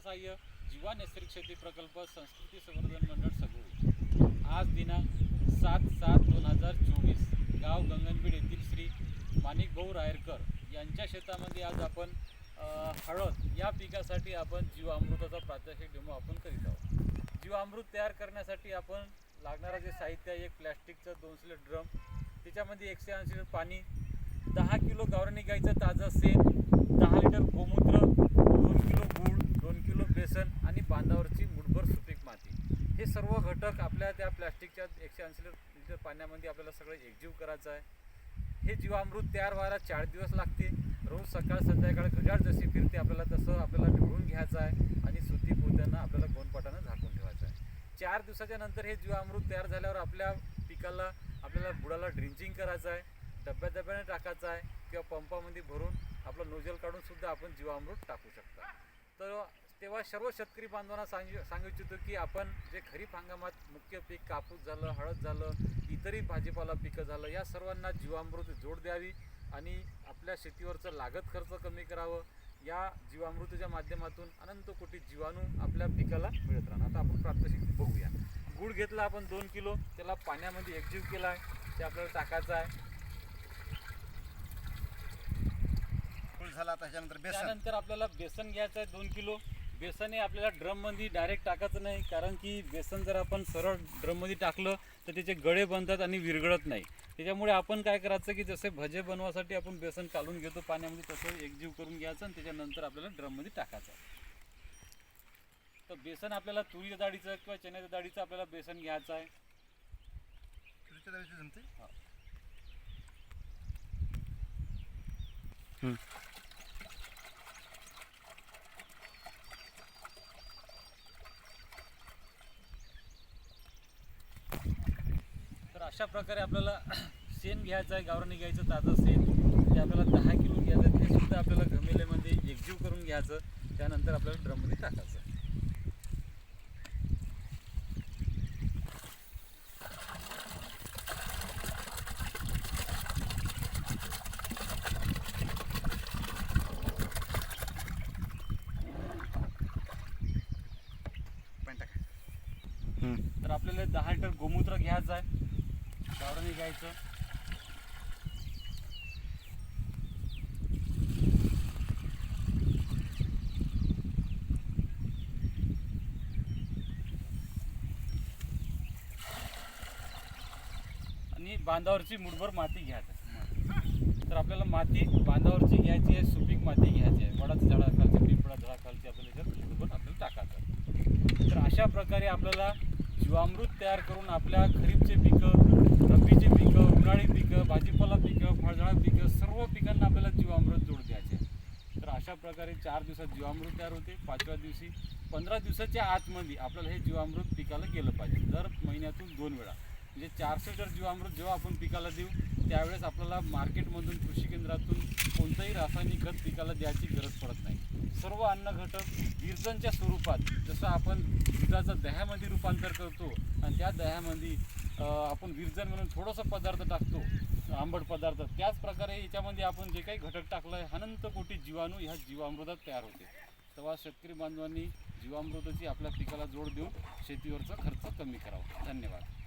अर्थसहाय्य जीवा नैसर्गिक शेती प्रकल्प संस्कृती संवर्धन मंडळ सगोळी आज दिनांक सात सात दोन हजार चोवीस गाव गंगनबीड येथील श्री माणिक भाऊ रायरकर यांच्या शेतामध्ये आज आपण हळद या पिकासाठी आपण जीवामृताचा प्रात्यक्षिक डेमो आपण करीत आहोत. जीवामृत तयार करण्यासाठी आपण लागणारं जे साहित्य आहे एक प्लॅस्टिकचं दोनशे लिटर ड्रम त्याच्यामध्ये एकशे ऐंशी लिटर पाणी दहा किलो गावरानी गाईचं ताजं सेन दहा लिटर गोमूत्र दोन किलो गूळ आणि बांधावरची मुठभर सुपीक माती. हे सर्व घटक आपल्या त्या प्लॅस्टिकच्या एकशे ऐंशी लिटर पाण्यामध्ये आपल्याला सगळं एकजीव करायचं आहे. हे जीवामृत तयार व्हायला चार दिवस लागते रोज सकाळ संध्याकाळ घड्याळ जशी फिरते आपल्याला तसं आपल्याला ढवळून घ्यायचं आहे आणि सुती पोत्यांना आपल्याला गोनपाटानं झाकून ठेवायचं आहे. चार दिवसाच्या नंतर हे जीवामृत तयार झाल्यावर आपल्या पिकाला आपल्याला बुडाला ड्रिंचिंग करायचं आहे. डब्या डब्याने टाकायचं आहे किंवा पंपामध्ये भरून आपलं नोजल काढून सुद्धा आपण जीवामृत टाकू शकता. तर तेव्हा सर्व शेतकरी बांधवांना सांगू सांगू इच्छितो की आपण जे खरीप हंगामात मुख्य पीक कापूस झालं हळद झालं इतरही भाजीपाला पिकं झालं या सर्वांना जीवामृत जोड द्यावी आणि आपल्या शेतीवरचं लागत खर्च कमी करावं. या जीवामृताच्या माध्यमातून अनंत कोटी जीवाणू आपल्या पिकाला मिळत राहणार. आता आपण प्रात्यक्षिक बघूया. गुळ घेतला आपण दोन किलो त्याला पाण्यामध्ये एकजीव केला आहे ते आपल्याला टाकायचं आहे. फुल झाला त्याच्यानंतर बेसन. त्यानंतर आपल्याला बेसन घ्यायचं आहे दोन किलो. बेसन हे आपल्याला ड्रममध्ये डायरेक्ट टाकायचं नाही कारण की बेसन जर आपण सरळ ड्रममध्ये टाकलं तर त्याचे गळे बनतात आणि विरघळत नाही. त्याच्यामुळे आपण काय करायचं की जसे भजे बनवासाठी आपण बेसन काढून घेतो पाण्यामध्ये तसं एकजीव करून घ्यायचं आणि त्याच्यानंतर आपल्याला ड्रममध्ये टाकायचं. तर बेसन आपल्याला तुरीच्या डाळीचं किंवा चण्याच्या डाळीचं आपल्याला बेसन घ्यायचं आहे. तुरीच्या डाळीची जमते तर अशा प्रकारे आपल्याला शेण घ्यायचं आहे गावरानी घ्यायचं ताजं शेण ते आपल्याला दहा किलो घ्यायचं ते सुद्धा आपल्याला घमेल्यामध्ये एकजीव करून घ्यायचं. त्यानंतर आपल्याला ड्रममध्ये टाकायचं तर आपल्याला दहा लिटर गोमूत्र घ्यायचं आहे. गावरानी घ्यायचं आणि बांधावरची मुठभर माती घ्यायचं तर आपल्याला माती बांधावरची घ्यायची आहे सुपीक माती घ्यायची आहे. वडाच्या झाडाखालची पिंपळा झाडाखालची आपल्याला याच्यात आपल्याला टाकायचं तर अशा प्रकारे आपल्याला जीवामृत तयार करून आपल्या खरीपचे पिकं रब्बीची पिकं उन्हाळी पिकं भाजीपाला पिकं फळझाड पिकं सर्व पिकांना आपल्याला जीवामृत जोड द्यायचे आहे. तर अशा प्रकारे चार दिवसात जीवामृत तयार होते. पाचव्या दिवशी पंधरा दिवसाच्या आतमध्ये आपल्याला हे जीवामृत पिकाला गेलं पाहिजे. दर महिन्यातून दोन वेळा. म्हणजे चारशे लिटर जीवामृत जेव्हा आपण पिकाला देऊ त्यावेळेस आपल्याला मार्केटमधून कृषी केंद्रातून कोणतंही रासायनिक खत पिकाला द्यायची गरज पडत नाही. सर्व अन्न घटक विरजनच्या स्वरूपात जसं आपण दुधाचं दह्यामध्ये रूपांतर करतो आणि त्या दह्यामध्ये आपण विरजन म्हणून थोडंसं पदार्थ टाकतो आंबट पदार्थ त्याच प्रकारे याच्यामध्ये आपण जे काही घटक टाकलं आहे अनंत कोटी जीवाणू ह्या जीवामृतात तयार होते. तेव्हा शेतकरी बांधवांनी जीवामृताची आपल्या पिकाला जोड देऊन शेतीवरचा खर्च कमी करावा. धन्यवाद.